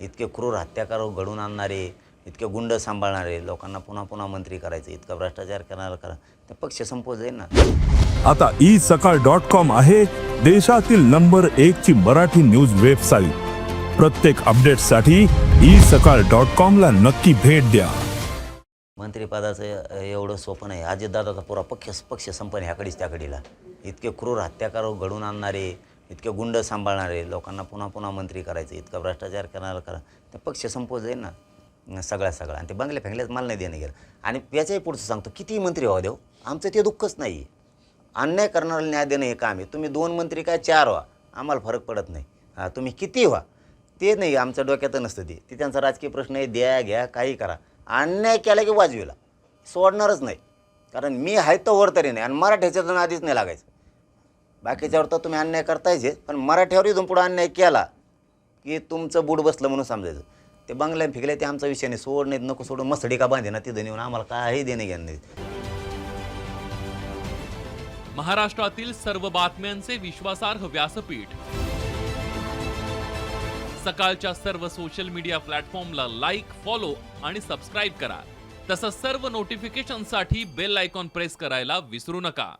इतके क्रूर हत्याकार घडून आणणारे इतके गुंड सांभाळणारे लोकांना पुन्हा पुन्हा मंत्री करायचे इतका भ्रष्टाचार करणारा करा ते पक्ष संपवत जाईल ना. आता ई सकाळ डॉट कॉम आहे देशातील नंबर एक ची मराठी न्यूज वेबसाईट प्रत्येक अपडेटसाठी ई सकाळ डॉट कॉम ला नक्की भेट द्या. मंत्रिपदाचं एवढं सोपं नाही. अजितदादाचा पुरा पक्ष पक्ष संपन ह्याकडेच त्याकडीला. इतके क्रूर हत्याकार घडून आणणारे इतके गुंड सांभाळणारे लोकांना पुन्हा पुन्हा मंत्री करायचे इतका भ्रष्टाचार करणारा करा. ते पक्ष संपोज जाईल ना. सगळ्या सगळा आणि ते बंगल्या फेंगल्यात मला नाही देणं गेलं आणि याच्याही पुढचं सांगतो किती मंत्री व्हा देव आमचं ते दुःखच नाही. अन्याय करणारा न्याय देणं हे काम आहे. तुम्ही दोन मंत्री काय चार व्हा. आम्हाला फरक पडत नाही. हां तुम्ही किती व्हा. ते नाही आमच्या डोक्यात नसतं ते. ते त्यांचा राजकीय प्रश्न आहे द्या घ्या काही करा. अन्याय केला की वाजवीला. सोडणारच नाही. कारण मी आहे तर वर तरी नाही आणि मराठ्याच्या आधीच नाही लागायचं. बाकीच्यावर तर तुम्ही अन्याय करतायचे पण मराठ्यावर इथून पुढं अन्याय केला की तुमचं बूड बसलं म्हणून समजायचं. ते बंगल्या फिकले ते आमचा विषय नाही. सोड नाहीत नको सोडून मसडी का बांधे ना तिथं नेऊन आम्हाला काही देणे घेणं नाही. महाराष्ट्रातील सर्व बातम्यांचे विश्वासार्ह व्यासपीठ. सकाळच्या सर्व सोशल मीडिया प्लॅटफॉर्मला लाईक फॉलो आणि सबस्क्राईब करा. तसंच सर्व नोटिफिकेशनसाठी बेल आयकॉन प्रेस करायला विसरू नका.